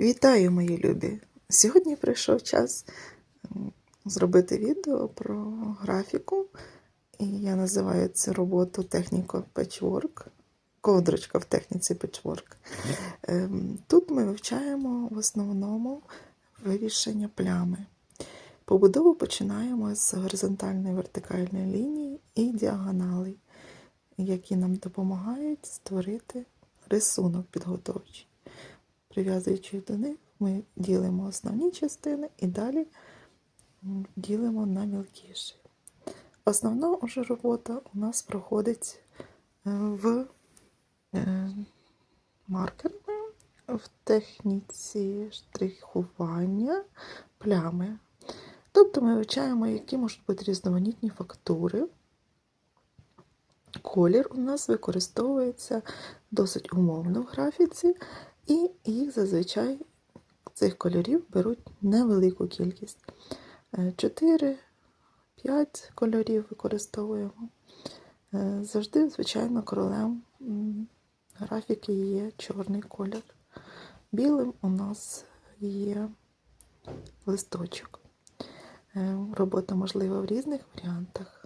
Вітаю, мої любі! Сьогодні прийшов час зробити відео про графіку. І я називаю цю роботу техніко Patchwork. Ковдрочка в техніці Patchwork. Ем, Тут ми вивчаємо в основному вирішення плями. Побудову починаємо з горизонтальної вертикальної лінії і діагоналей, які нам допомагають створити рисунок підготовчий. Прив'язуючи до них, ми ділимо основні частини і далі ділимо на мілкіші. Основна уже робота у нас проходить е, в е, маркерами, в техніці штрихування плями. Тобто ми вивчаємо, які можуть бути різноманітні фактури. Колір у нас використовується досить умовно в графіці, і зазвичай цих кольорів беруть невелику кількість. 4-5 кольорів використовуємо. Е, Завжди, звичайно, королем графіки є чорний колір. Білим у нас є листочок. Е, Робота можлива в різних варіантах.